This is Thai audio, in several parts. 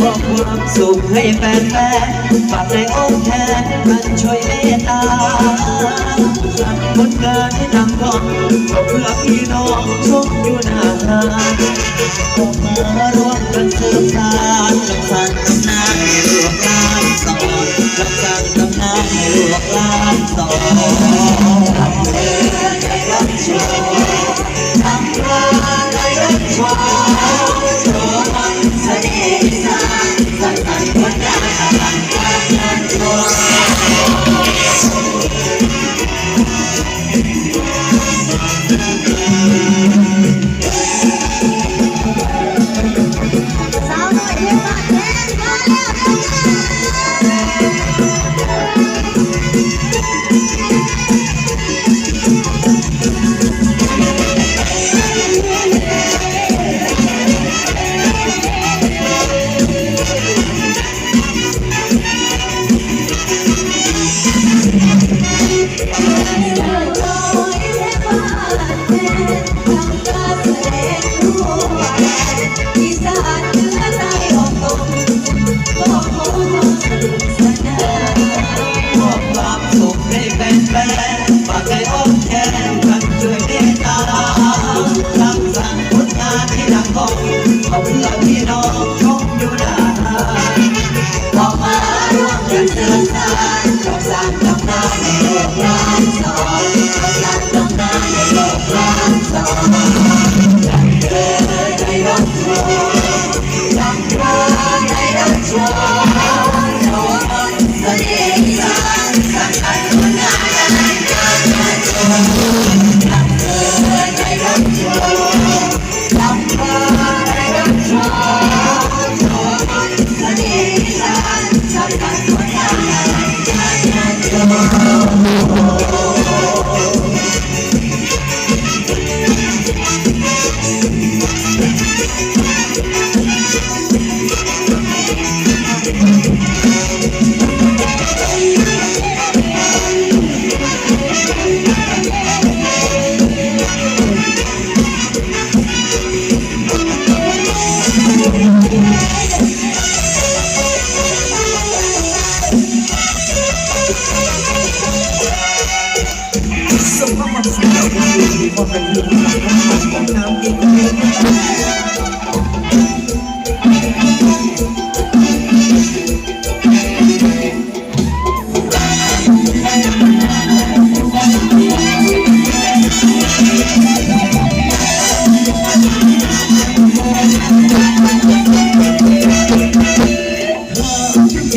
บอกความสุขให้แฟนแฟนฝากในอ้อมแขนมันช่วยเมตตาสักคนเกัน้ำทองขอเพื่อพี่น้องชกอยู่หน้านตกมาร่วมกันเสืบตานำสันตำนานให้ลวกลานสอนลำสันตำนานให้ลวกลานสอนทำเลยรักชม Thank you. เป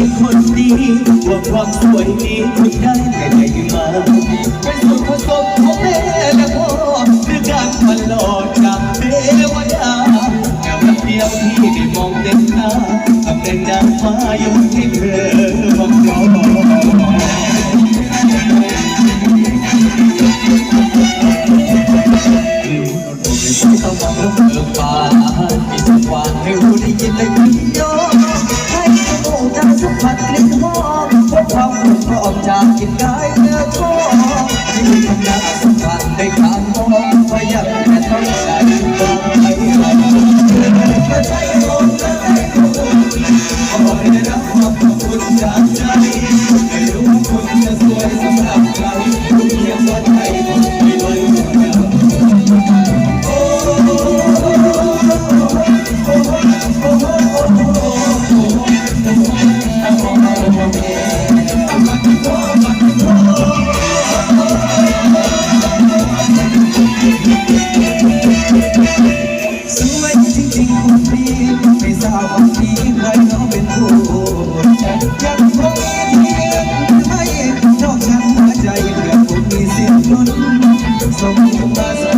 ็นคนดีว่าความสวยนี้ไม่ได้ มองเต็มตาทำเป็นดาวฟ้าอยนให้เธอ 那你不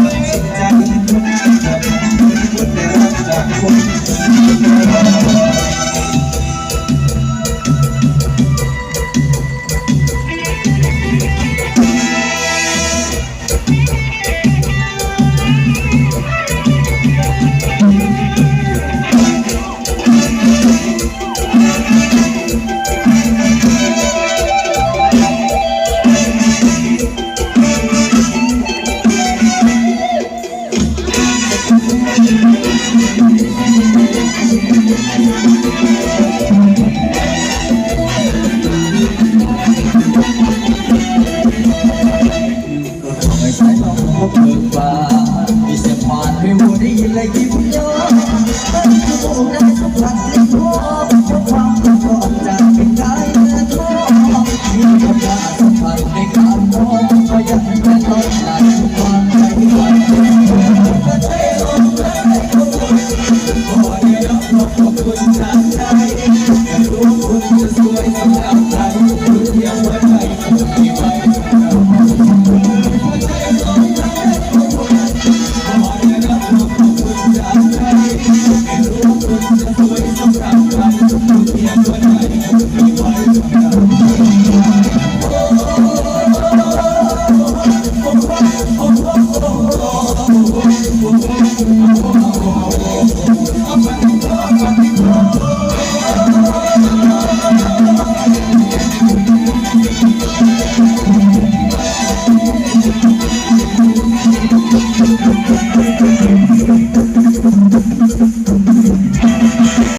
หัว